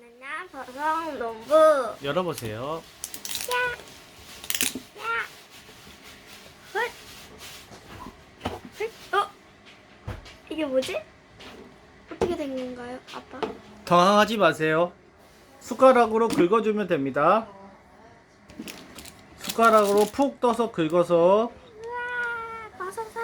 바나나 버섯 농부 열어보세요. 야! 야! 헛! 헛! 어? 이게 뭐지? 어떻게 된 건가요, 아빠? 당황하지 마세요. 숟가락으로 긁어주면 됩니다. 숟가락으로 푹 떠서 긁어서 우와, 버섯아!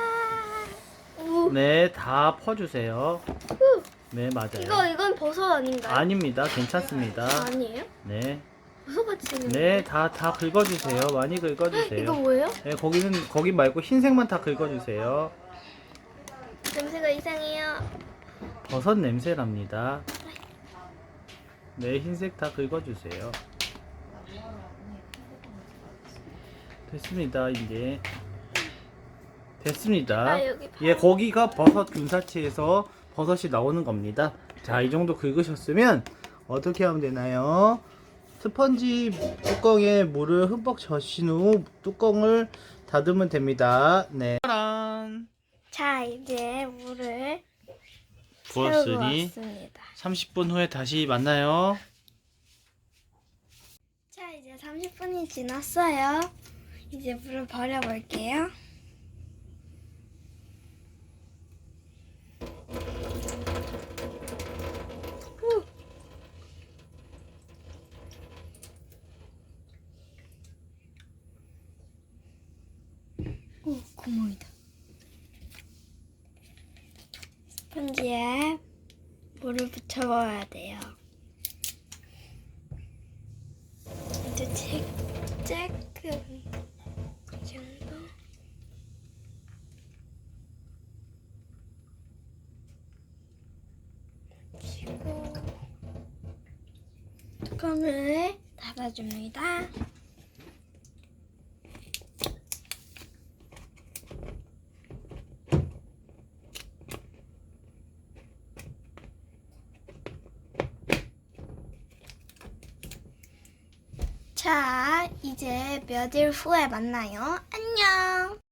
오, 네, 다 퍼주세요. 후. 네, 맞아요. 이거, 이건 버섯 아닌가요? 아닙니다. 괜찮습니다. 아니에요? 네. 버섯같이? 네, 다, 다 긁어주세요. 많이 이거 긁어주세요. 뭐예요? 네, 거기는, 거기 말고 흰색만 다 긁어주세요. 냄새가 이상해요. 버섯 냄새랍니다. 네, 흰색 다 긁어주세요. 됐습니다, 이제. 됐습니다. 아, 여기 예, 거기가 버섯 균사치에서 버섯이 나오는 겁니다. 자, 이 정도 긁으셨으면 어떻게 하면 되나요? 스펀지 뚜껑에 물을 흠뻑 적신 후 뚜껑을 닫으면 됩니다. 네. 짜란! 자, 이제 물을 채우고 부었으니 왔습니다. 30분 후에 다시 만나요. 자, 이제 30분이 지났어요. 이제 물을 버려볼게요. 구멍이다. 스펀지에 물을 붙여봐야 돼요. 이제 이 정도. 치고 뚜껑을 닫아줍니다. 자, 이제 몇일 후에 만나요. 안녕.